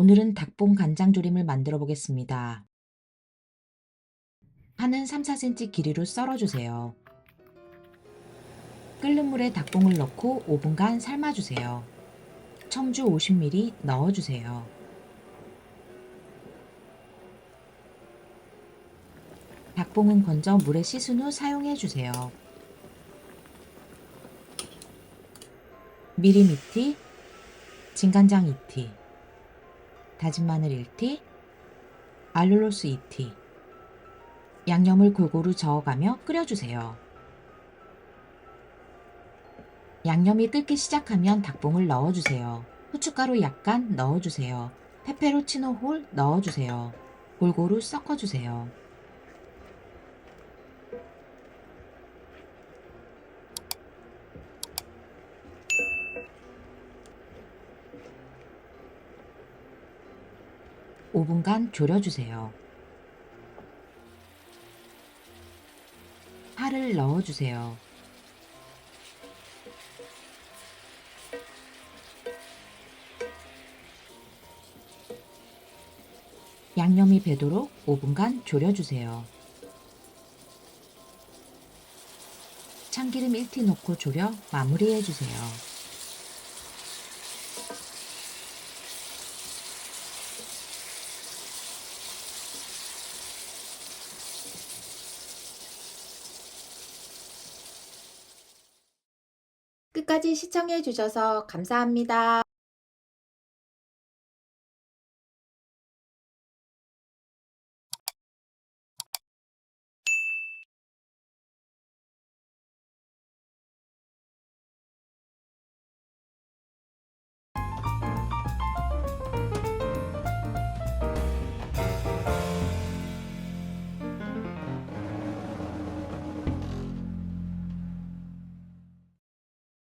오늘은 닭봉 간장 조림을 만들어 보겠습니다. 파는 3, 4cm 길이로 썰어주세요. 끓는 물에 닭봉을 넣고 5분간 삶아주세요. 첨주 50ml 넣어주세요. 닭봉은 건져 물에 씻은 후 사용해주세요. 미림 2티, 진간장 2티, 다진 마늘 1티, 알룰로스 2티, 양념을 골고루 저어가며 끓여주세요. 양념이 끓기 시작하면 닭봉을 넣어주세요. 후춧가루 약간 넣어주세요. 페페로치노 홀 넣어주세요. 골고루 섞어주세요. 오분간 졸여주세요. 파를 넣어주세요. 양념이 배도록 5분간 졸여주세요. 참기름 1티 넣고 졸여 마무리해주세요. 끝까지 시청해 주셔서 감사합니다.